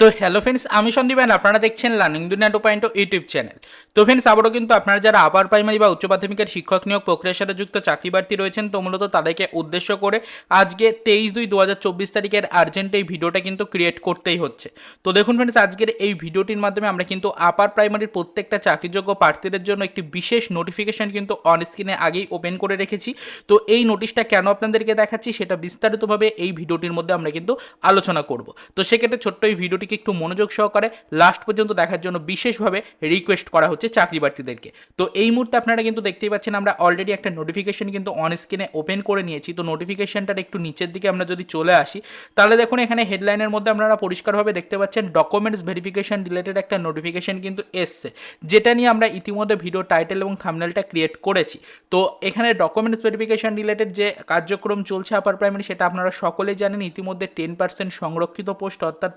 তো hello friends আমি Sandeep and আপনারা দেখছেন learning Duniya two point YouTube channel তো ফ্রেন্ডস আবারও কিন্তু আপনারা যারা আপার প্রাইমারি বা উচ্চ মাধ্যমিকের শিক্ষক নিয়োগ প্রক্রিয়ার সাথে যুক্ত চাকরি প্রার্থী রয়েছেন, তো মূলত তাদেরকে উদ্দেশ্য করে আজকে তেইশ দুই দু হাজার চব্বিশ তারিখের আর্জেন্ট এই ভিডিওটা কিন্তু ক্রিয়েট করতেই হচ্ছে। তো দেখুন ফ্রেন্ডস আজকের এই ভিডিওটির মাধ্যমে আমরা কিন্তু আপার প্রাইমারির প্রত্যেকটা চাকরিযোগ্য প্রার্থীদের জন্য একটি বিশেষ নোটিফিকেশন কিন্তু অন স্ক্রিনে আগেই ওপেন করে রেখেছি। তো এই নোটিশটা কেন আপনাদেরকে দেখাচ্ছি, সেটা বিস্তারিতভাবে এই ভিডিওটির মধ্যে আমরা কিন্তু আলোচনা করব। তো সেক্ষেত্রে ছোট্ট এই ভিডিওটিকে একটু মনোযোগ সহকারে লাস্ট পর্যন্ত দেখার জন্য বিশেষভাবে রিকোয়েস্ট করা হচ্ছে চাকরি প্রার্থীদেরকে। তো এই মুহূর্তে আপনারা কিন্তু দেখতেই পাচ্ছেন আমরা অলরেডি একটা নোটিফিকেশন কিন্তু অন স্ক্রিনে ওপেন করে নিয়েছি। তো নোটিফিকেশনটার একটু নিচের দিকে আমরা যদি চলে আসি, তাহলে দেখুন এখানে হেডলাইনের মধ্যে আপনারা পরিষ্কারভাবে দেখতে পাচ্ছেন ডকুমেন্টস ভেরিফিকেশন রিলেটেড একটা নোটিফিকেশন কিন্তু এসছে, যেটা নিয়ে আমরা ইতিমধ্যে ভিডিও টাইটেল এবং থামনেলটা ক্রিয়েট করেছি। তো এখানে ডকুমেন্টস ভেরিফিকেশন রিলেটেড যে কার্যক্রম চলছে আপার প্রাইমারি সেটা আপনারা সকলেই জানেন। ইতিমধ্যে টেন পার্সেন্ট সংরক্ষিত পোস্ট অর্থাৎ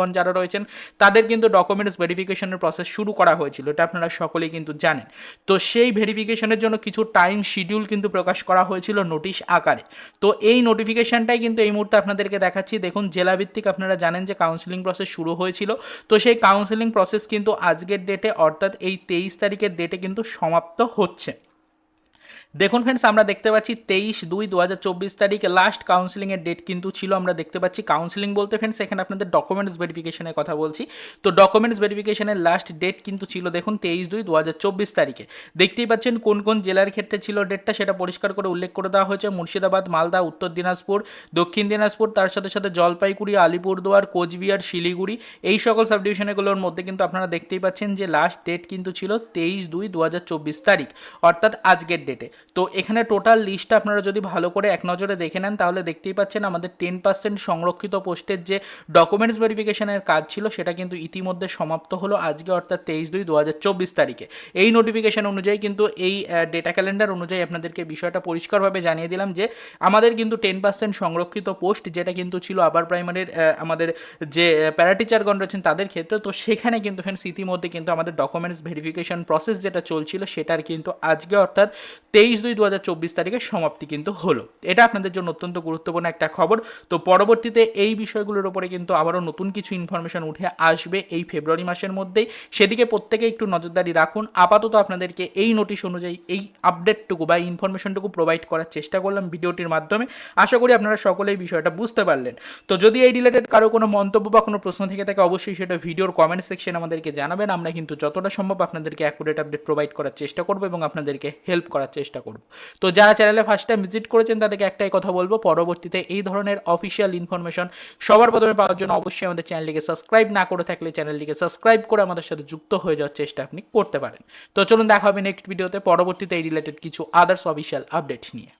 প্যারাটিচারগণ যারা রয়েছেন, তাদের কিন্তু ডকুমেন্টস ভেরিফিকেশনের প্রসেস শুরু করা হয়েছিল, এটা আপনারা সকলেই কিন্তু জানেন। তো সেই ভেরিফিকেশনের জন্য কিছু টাইম শিডিউল কিন্তু প্রকাশ করা হয়েছিল নোটিশ আকারে। তো এই নোটিফিকেশনটাই কিন্তু এই মুহূর্তে আপনাদেরকে দেখাচ্ছি। দেখুন, জেলাভিত্তিক আপনারা জানেন যে কাউন্সিলিং প্রসেস শুরু হয়েছিল। তো সেই কাউন্সিলিং প্রসেস কিন্তু আজকের ডেটে অর্থাৎ এই তেইশ তারিখের ডেটে কিন্তু সমাপ্ত হচ্ছে। দেখুন ফ্রেন্ডস আমরা দেখতে পাচ্ছি তেইশ দুই দু হাজার চব্বিশ তারিখ লাস্ট কাউন্সিলিংয়ের ডেট কিন্তু ছিল। আমরা দেখতে পাচ্ছি কাউন্সিলিং বলতে ফ্রেন্ডস এখানে আপনাদের ডকুমেন্টস ভেরিফিকেশনের কথা বলছি। তো ডকুমেন্টস ভেরিফিকেশনের লাস্ট ডেট কিন্তু ছিল দেখুন তেইশ দুই দু হাজার চব্বিশ তারিখে। দেখতেই পাচ্ছেন কোন কোন জেলার ক্ষেত্রে ছিল ডেটটা সেটা পরিষ্কার করে উল্লেখ করে দেওয়া হয়েছে। মুর্শিদাবাদ, মালদা, উত্তর দিনাজপুর, দক্ষিণ দিনাজপুর, তার সাথে সাথে জলপাইগুড়ি, আলিপুরদুয়ার, কোচবিহার, শিলিগুড়ি, এই সকল সাব ডিভিশনগুলোর মধ্যে কিন্তু আপনারা দেখতেই পাচ্ছেন যে লাস্ট ডেট কিন্তু ছিল তেইশ দুই দু তারিখ, অর্থাৎ আজকের ডেটে তো এখানে টোটাল লিস্টটা আপনারা যদি ভালো করে এক নজরে দেখে নেন, তাহলে দেখতেই পাচ্ছেন আমাদের টেন পার্সেন্ট সংরক্ষিত পোস্টের যে ডকুমেন্টস ভেরিফিকেশনের কাজ ছিল, সেটা কিন্তু ইতিমধ্যে সমাপ্ত হলো আজকে, অর্থাৎ তেইশ দুই দু চব্বিশ তারিখে। এই নোটিফিকেশন অনুযায়ী কিন্তু এই ডেটা ক্যালেন্ডার অনুযায়ী আপনাদেরকে বিষয়টা পরিষ্কারভাবে জানিয়ে দিলাম যে, আমাদের কিন্তু টেন পার্সেন্ট সংরক্ষিত পোস্ট যেটা কিন্তু ছিল আবার প্রাইমারির আমাদের যে প্যারাটিচারগণ রয়েছেন তাদের ক্ষেত্রে, তো সেখানে কিন্তু ফ্রেন্ডস ইতিমধ্যে কিন্তু আমাদের ডকুমেন্টস ভেরিফিকেশন প্রসেস যেটা চলছিল, সেটার কিন্তু আজকে, অর্থাৎ তেইশ দুই দু হাজার চব্বিশ তারিখে সমাপ্তি কিন্তু হলো। এটা আপনাদের জন্য অত্যন্ত গুরুত্বপূর্ণ একটা খবর। তো পরবর্তীতে এই বিষয়গুলোর উপরে কিন্তু আবারও নতুন কিছু ইনফরমেশন উঠে আসবে এই ফেব্রুয়ারি মাসের মধ্যেই। সেদিকে প্রত্যেকে একটু নজরদারি রাখুন। আপাতত আপনাদেরকে এই নোটিশ অনুযায়ী এই আপডেটটুকু বা ইনফরমেশনটুকু প্রোভাইড করার চেষ্টা করলাম ভিডিওটির মাধ্যমে। আশা করি আপনারা সকলেই বিষয়টা বুঝতে পারলেন। তো যদি এই রিলেটেড কারও কোনো মন্তব্য বা কোনো প্রশ্ন থেকে থাকে, অবশ্যই সেটা ভিডিওর কমেন্ট সেকশন আমাদেরকে জানাবেন। আমরা কিন্তু যতটা সম্ভব আপনাদেরকে অ্যাকুরেট আপডেট প্রোভাইড করার চেষ্টা করব এবং আপনাদেরকে হেল্প করার চেষ্টা করব। তো যারা চ্যানেলে ফার্স্ট টাইম ভিজিট করেছেন, তাদেরকে একটাই কথা বলব, পরবর্তীতে এই ধরনের অফিসিয়াল ইনফরমেশন সবার প্রথমে পাওয়ার জন্য অবশ্যই আমাদের চ্যানেলটিকে সাবস্ক্রাইব না করে থাকলে চ্যানেলটিকে সাবস্ক্রাইব করে আমাদের সাথে যুক্ত হয়ে যাওয়ার চেষ্টা আপনি করতে পারেন। তো চলুন দেখা হবে নেক্সট ভিডিওতে পরবর্তীতে এই রিলেটেড কিছু আদার্স অফিসিয়াল আপডেট নিয়ে।